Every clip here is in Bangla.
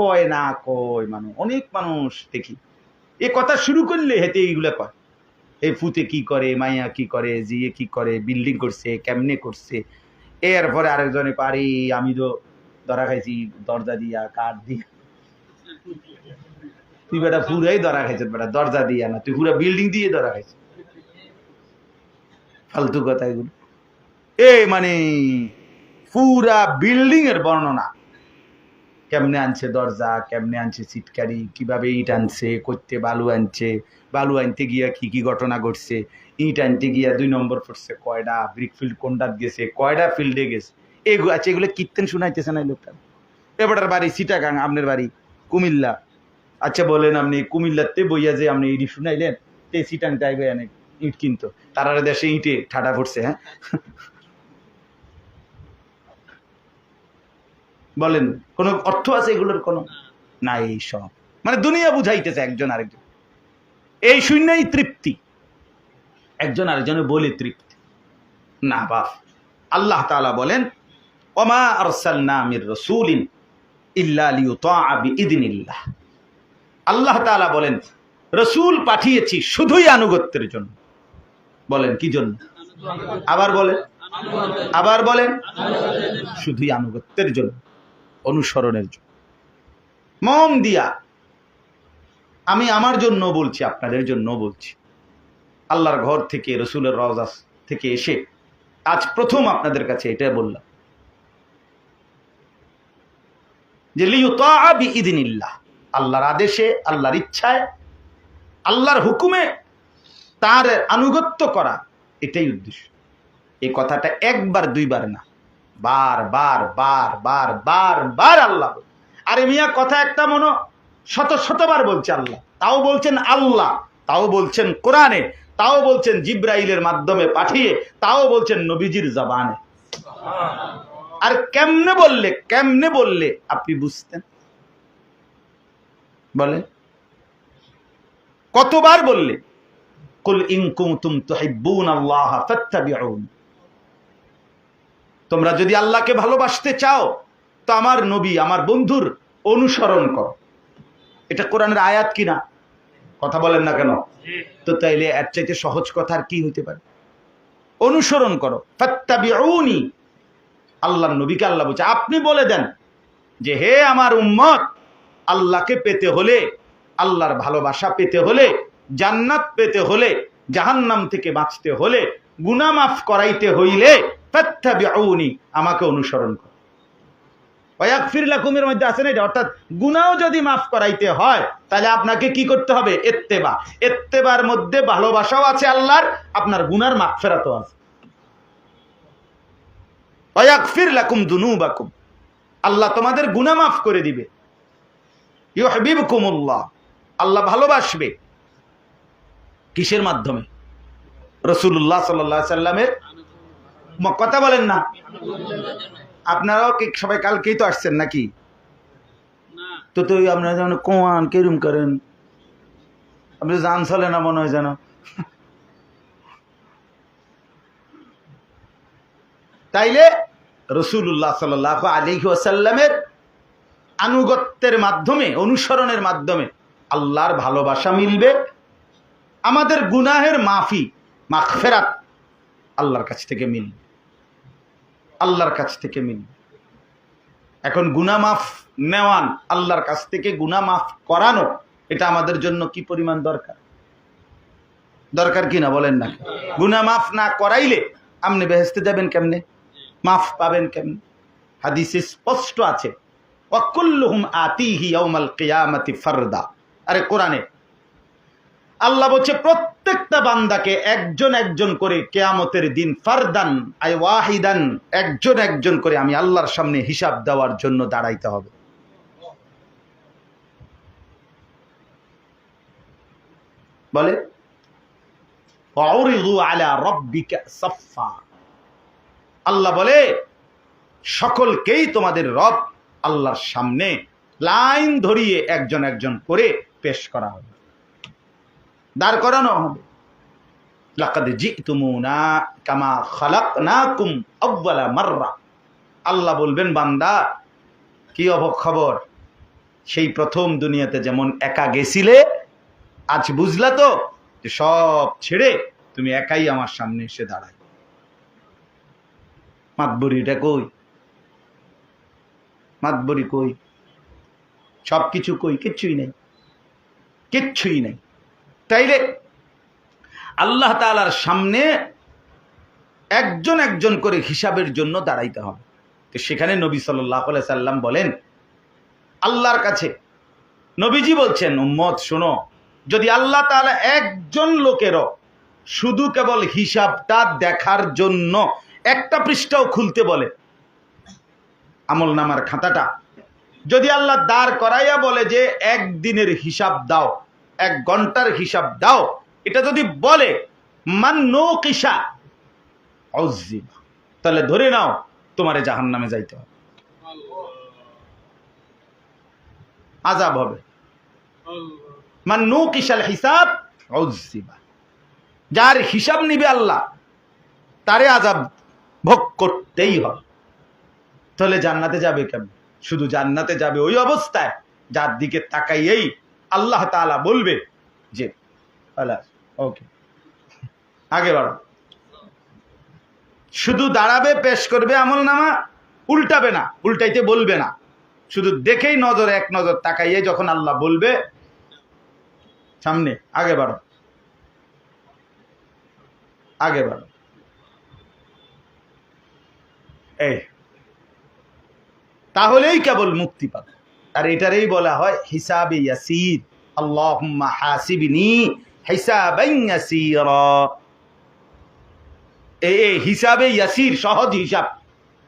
কয় না কয় মানুষ অনেক মানুষ দেখি। এ কথা শুরু করলে হেতে এইগুলা কয়। এই ফুতে কি করে, মাইয়া কি করে, জিয়ে কি করে, বিল্ডিং করছে, কেমনে করছে। এরপরে আরেকজনে পারি আমি তো ধরা খাইছি, দরজা দিয়া, কাঠ দিয়া। তুই বেটা পুরাই ধরা খাইছিস বেটা, দরজা দিয়া না, তুই পুরা বিল্ডিং দিয়ে ধরা খাইছিস ফালতু কথা এগুলো। এ মানে পুরা বিল্ডিং এর বর্ণনা। কেমনে আনছে দরজা, কেমনে আনছে সিটকারি কীভাবে ইট আনছে করতে বালু আনছে, বালু আনতে গিয়া কি কি ঘটনা ঘটছে, ইট আনতে গিয়া দুই নম্বর পড়ছে কয়ডা ব্রিক ফিল্ড কোনটাত গেছে, কয়ডা ফিল্ডে গেছে এগুলো আচ্ছা এগুলো কীর্তন শুনাইতেছে না লোকটা? এবারটার বাড়ি, সিটাগাং, আপনার বাড়ি, কুমিল্লা। আচ্ছা বলেন আপনি, কুমিল্লাতে বইয়া যে আপনি ইট শুনাইলেন, তে সিটাং টাইপে অনেক ইট কিনতো। তারা দেশে ইটে ঠাডা পড়ছে হ্যাঁ? বলেন, কোনো অর্থ আছে এগুলোর কোনো? না এই সব। মানে দুনিয়া বুঝাইতেছে একজন আরেকজন। এই শূন্যই তৃপ্তি। একজন আরেকজনে বলে তৃপ্তি। না বাপ, আল্লাহ তাআলা বলেন, ওমা আল্লাহ তাআলা বলেন, রসুল পাঠিয়েছি শুধুই আনুগত্যের জন্য। বলেন, কি জন্য? আবার বলেন আবার বলেন, শুধুই আনুগত্যের জন্য। অনুসরণের জন্য। মন দিয়া। আমি আমার জন্য বলছি, আপনাদের জন্য বলছি। আল্লাহর ঘর থেকে, রসুলের রওজাস থেকে এসে আজ প্রথম আপনাদের কাছে এটা বললাম। যে লিউতাবিদিনিল্লাহ আল্লাহর আদেশে, আল্লাহর ইচ্ছায়, আল্লাহর হুকুমে তার আনুগত্য করা এটাই উদ্দেশ্য। এই কথাটা একবার, দুইবার না। বার বার বার বার বার বার আল্লাহ। আরে মিয়া, কথা একটা মনো শত, শতবার বলছে আল্লাহ। তাও বলছেন আল্লাহ, তাও বলছেন কোরআনে, তাও বলছেন জিব্রাইলের মাধ্যমে পাঠিয়ে, তাও বলছেন নবীজির জবানে। আর কেমনে বললে কেমনে বললে আপনি বুঝতেন? বলে কতবার বললে? কুল ইন কুনতুম তুহিব্বুন আল্লাহ ফাত্তাবিউন তোমরা যদি আল্লাহকে ভালোবাসতে চাও তো আমার নবী আমার বন্ধুর অনুসরণ করো। এটা কোরআনের আয়াত কিনা? কথা বলেন না কেন? তো তাইলে এর চাইতে সহজ কথা আর কি হইতে পারে? অনুসরণ করো। ফাত্তাবিউনি। আল্লাহর নবীকে আল্লাহ বলছে আপনি বলে দেন যে হে আমার উম্মত আল্লাহকে পেতে হলে আল্লাহর ভালোবাসা পেতে হলে জান্নাত পেতে হলে জাহান্নাম থেকে বাঁচতে হলে গুনা মাফ করাইতে হইলে আমাকে অনুসরণ করো। ওয়াকফির লাকুমের মধ্যে আছে না এটা? অর্থাৎ গুনাও যদি মাফ করাইতে হয়, তাহলে আপনাকে কি করতে হবে? এত্তেবা। এত্তেবার মধ্যে ভালোবাসাও আছে আল্লাহর, আপনার গুনার মাফ মাগফিরাতও আছে। ওয়াকফির লাকুম দুনুবাকুম, আল্লাহ তোমাদের গুনাহ মাফ করে দিবে। ইউহিবকুমুল্লাহ আল্লাহ ভালোবাসবে। কিসের মাধ্যমে? রসুল্লাহ সাল্লাহ সাল্লামের কথা বলেন না। আপনারাও কি সবাই কালকেই তো আসছেন নাকি? তো তো ওই আপনারা যেমন কোয়ান কেরুম করেন। আপনি জান চলে না মনে হয় যেন। তাইলে রসুল্লাহ সাল আলী আসাল্লামের আনুগত্যের মাধ্যমে, অনুসরণের মাধ্যমে আল্লাহর ভালোবাসা মিলবে। আমাদের গুনাহের মাফি, মাগফেরাত আল্লাহর কাছ থেকে মিলবে। আল্লাহর কাছ থেকে মিলবে এখন গুনা মাফ নেওয়ান আল্লাহর কাছ থেকে গুনা মাফ করানো, এটা আমাদের জন্য কি পরিমাণ দরকার? দরকার কি না বলেন না? গুনা মাফ না করাইলে আপনি বেহেস্তে যাবেন কেমনে? মাফ পাবেন কেমনে? হাদিসে স্পষ্ট আছে ওয়াকুল্লুহুম আতিহি ইয়াউমাল কিয়ামাতি ফারদা। আরে কোরআনে আল্লাহ বলছে, প্রত্যেকটা বান্দাকে একজন একজন করে কেয়ামতের দিন ফারদান, আই ওয়াহিদান, একজন একজন করে আমি আল্লাহর সামনে হিসাব দেওয়ার জন্য দাঁড়াইতে হবে। বলে আল্লাহ বলে, সকলকেই তোমাদের রব আল্লাহর সামনে লাইন ধরিয়ে একজন একজন করে পেশ করা হবে। দাঁড় করানো হবে। কামা আল্লাহ বলবেন, বান্দা, কি অব খবর? সেই প্রথম দুনিয়াতে যেমন একা গেছিলে, আজ বুঝলা তো যে সব ছেড়ে তুমি একাই আমার সামনে এসে দাঁড়াই মাতবরিটা কই? মাতবরি কই? সব কিছু কই? কিচ্ছুই নেই। কিচ্ছুই নেই। তাইলে আল্লাহ তালার সামনে একজন একজন করে হিসাবের জন্য দাঁড়াইতে হবে। তো সেখানে নবী সাল্লাহ সাল্লাম বলেন, আল্লাহর কাছে নবীজি বলছেন, উম্মত, শোনো, যদি আল্লাহ তাআলা একজন লোকেরও শুধু কেবল হিসাবটা দেখার জন্য একটা পৃষ্ঠাও খুলতে বলে, আমল নামার খাতাটা, যদি আল্লাহ দাঁড় করাইয়া বলে যে একদিনের হিসাব দাও এক ঘণ্টার হিসাব দাও। এটা যদি বলে, মান কিসা তাহলে ধরে নাও, তোমারে জাহান নামে যাইতে হবে। আজাব হবে। মান নো কিসাল হিসাব যার হিসাব নিবে আল্লাহ, তারে আজাব ভোগ করতেই হবে। তাহলে জান্নাতে যাবে কেমন? শুধু জান্নাতে যাবে ওই অবস্থায়, যার দিকে তাকাইয়েই আল্লাহ তাআলা বলবে যে ওকে আগে বাড়ো। শুধু দাঁড়াবে, পেশ করবে আমল নামা, উল্টাবে না, উল্টাইতে বলবে না। শুধু দেখেই নজর, এক নজর তাকাইয়ে যখন আল্লাহ বলবে, সামনে, আগে বাড়ো। আগে বাড়ো। এই। তাহলেই কেবল মুক্তি পাবে। আর এটারই বলা হয় হিসাবে ইয়াসির। হাসিবনি হিসাবান ইয়াসিরা। হিসাবে ইয়াসির, সহজ হিসাব।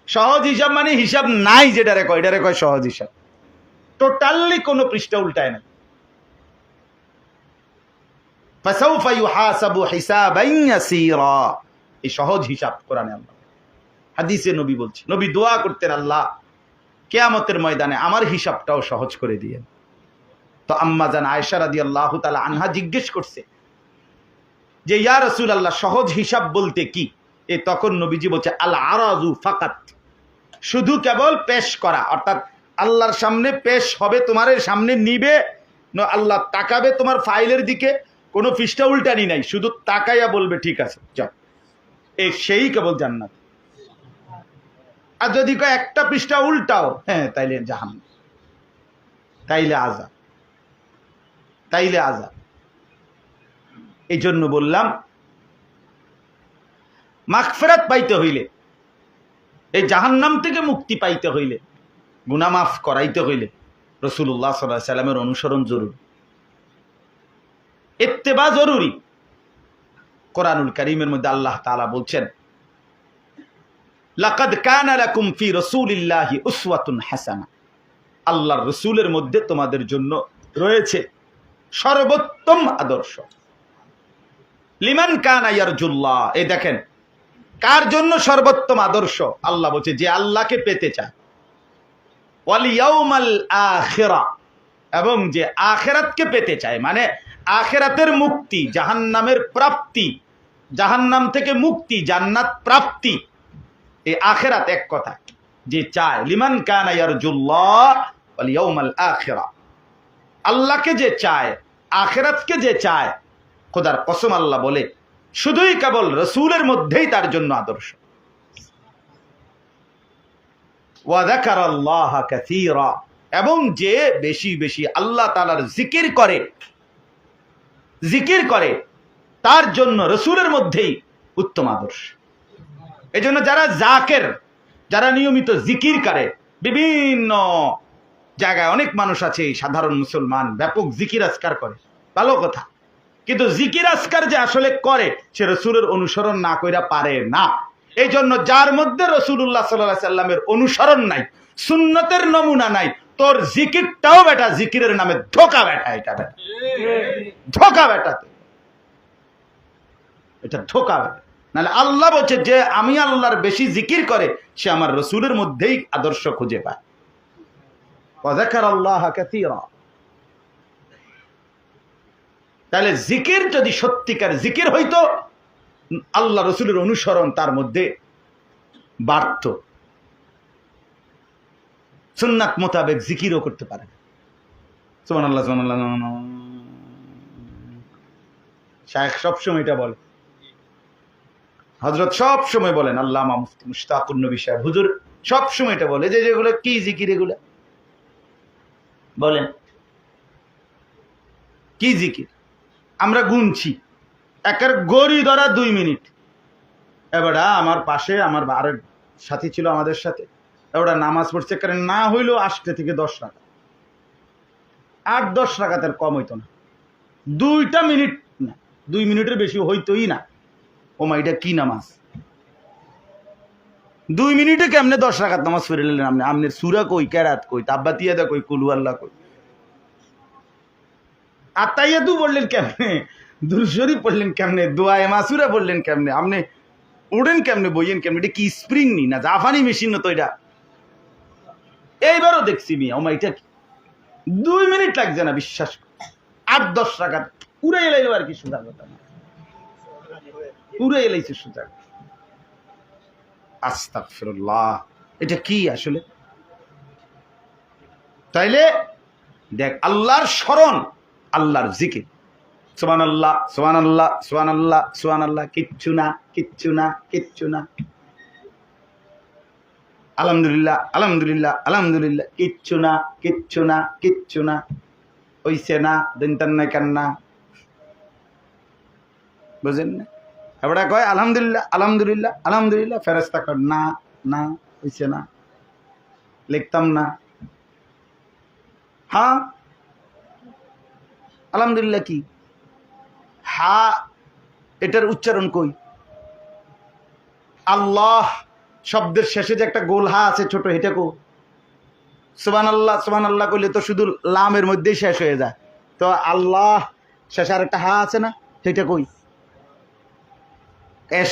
সহজ হিসাব মানে হিসাব নাই যেটারে কয় সহজ হিসাব। টোটালি কোনো পৃষ্ঠা উল্টায় না এই সহজ হিসাব কোরআনে আল্লাহ। হাদিসে নবী বলছে, নবী দোয়া করতেন আল্লাহ। কেয়ামতের ময়দানে আমার হিসাবটাও সহজ করে দিয়েন তো আম্মা জান আয়সা রাদি আল্লাহ তালা আনহা জিজ্ঞেস করছে যে, ইয়া রসুল আল্লাহ সহজ হিসাব বলতে কি? এ তখন নবীজি বলছে, আল আরাজু ফাকাত। শুধু কেবল পেশ করা, অর্থাৎ আল্লাহর সামনে পেশ হবে, তোমার সামনে নিবে আল্লাহ তাকাবে তোমার ফাইলের দিকে, কোনো পৃষ্ঠা উল্টানি নাই, শুধু তাকাইয়া বলবে, ঠিক আছে, যাও। এই সেই কেবল জান্নাত। আর যদি কয় একটা পৃষ্ঠা উল্টাও হ্যাঁ তাইলে জাহান তাইলে আজা তাইলে আজা এই জন্য বললাম, মাগফেরাত পাইতে হইলে, এই জাহান্নাম থেকে মুক্তি পাইতে হইলে গুনামাফ করাইতে হইলে রসুল্লাহ সাল্লাহ সাল্লামের অনুসরণ জরুরি। এত্তেবা জরুরি। কোরআনুল করিমের মধ্যে আল্লাহ তালা বলছেন লাকাদ কানা লাকুম ফি রাসূলিল্লাহি উসওয়াতুন হাসানা। আল্লাহর রসুলের মধ্যে তোমাদের জন্য রয়েছে সর্বোত্তম আদর্শ। লিমান কানা ইয়ারজুল্লাহ, এই দেখেন, কার জন্য সর্বোত্তম আদর্শ? আল্লাহ বলছে, যে আল্লাহকে পেতে চায়। ওয়াল ইয়াউমাল আখিরা, এবং যে আখেরাতকে পেতে চায় মানে আখেরাতের মুক্তি, জাহান্নামের প্রাপ্তি, জাহান্নাম থেকে মুক্তি, জান্নাত প্রাপ্তি। এই আখেরাত এক কথা। যে চায়, লিমান কানা ইয়ারজুল্লাহ ওয়াল ইয়াউমাল আখিরা। আল্লাহকে যে চায়, আখেরাতকে যে চায়, খোদার কসম আল্লাহ বলে, শুধুই কেবল রসুলের মধ্যেই তার জন্য আদর্শ। এবং যে বেশি বেশি আল্লাহ তালার জিকির করে জিকির করে, তার জন্য রসুলের মধ্যেই উত্তম আদর্শ। এই জন্য যারা জাকের যারা নিয়মিত জিকির করে বিভিন্ন জায়গায় অনেক মানুষ আছে সাধারণ মুসলমান ব্যাপক জিকির আজকার করে। ভালো কথা। কিন্তু জিকির আজকার যে আসলে করে সে রসুলের অনুসরণ না কইরা পারে না। এই জন্য যার মধ্যে রসুল্লাহ সাল্লাহ সাল্লামের অনুসরণ নাই সুন্নতের নমুনা নাই তোর জিকিরটাও বেটা জিকিরের নামে ধোকা বেটা এটা বেটা। ধোকা বেটা এটা ধোকা বেটা। নাহলে আল্লাহ বলছে যে আমি আল্লাহর বেশি জিকির করে, সে আমার রসুলের মধ্যেই আদর্শ খুঁজে পায়। তাহলে জিকির যদি সত্যিকার জিকির হইতো, আল্লাহ রসুলের অনুসরণ তার মধ্যে বাড়ত। সুন্নাত মোতাবেক জিকিরও করতে পারে। সোমান আল্লাহ সোমান আল্লাহ শায়েখ সবসময় এটা বলে। হজরত সব সময় বলেন আল্লাহ মুফতি মুশতাকুর নবী সাহেব, হুজুর সব সময় এটা বলে, যে যেগুলো কি জিকির এগুলো। বলেন, কি জিকির? আমরা গুনছি। একের গড়ি ধরা দুই মিনিট। এবার আমার পাশে আমার আরেক সাথী ছিল আমাদের সাথে। এবার নামাজ পড়ছে কারণ না হইলেও আসতে থেকে দশ টাকা। আট দশ টাকা তার কম হইতো না। দুইটা মিনিট না, দুই মিনিটের বেশি হইতোই না। ও মা, এটা কি নামাজ? দুই মিনিটে কেমনে দশ রাখাত নামাজ ফিরে নিলেন আপনি? আপনার সুরা কই, কেরাত কই তাব্বাতিয়া দা কই কুলু আল্লাহ কই? আত্মাইয়া তু বললেন কেমনে? দুরশরী পড়লেন কেমনে? দোয়ায় মাসুরা বললেন কেমনে? আপনি উড়েন কেমনে, বইয়েন কেমনে? এটা কি স্প্রিং নি না জাফানি মেশিন তো এটা? এইবারও দেখছি মিয়া ওমা এটা কি? দুই মিনিট লাগছে না, বিশ্বাস আট, দশ টাকা উড়ে এলাই আর কি সুদা কথা না। এলাইছে আস্তাগফিরুল্লাহ। এটা কি আসলে? তাইলে দেখ, আল্লাহর স্মরণ, আল্লাহর সুবান আল্লাহ সুবান আল্লাহ সুবান আল্লাহ সুবান আল্লাহ কিচ্ছু না কিচ্ছু না কিচ্ছু না। আলহামদুলিল্লাহ আলহামদুলিল্লাহ আলহামদুলিল্লাহ, কিচ্ছু না কিচ্ছু না কিচ্ছু না। ওইসে না দিনটান না কান্না। বুঝেন না? এবার কয়, আলহামদুলিল্লাহ আলহামদুলিল্লাহ আলহামদুলিল্লাহ ফেরস্তা কর না না, হইছে না, লিখতাম না। হ্যাঁ আলহামদুলিল্লাহ কি? হা, এটার উচ্চারণ কই? আল্লাহ, শব্দের শেষে যে একটা গোল হা আছে ছোট, এটা কো? সুবান আল্লাহ সুবান আল্লাহ কইলে তো শুধু লামের মধ্যেই শেষ হয়ে যায়। তো আল্লাহ, শেষে আর একটা হা আছে না, সেটা কই? é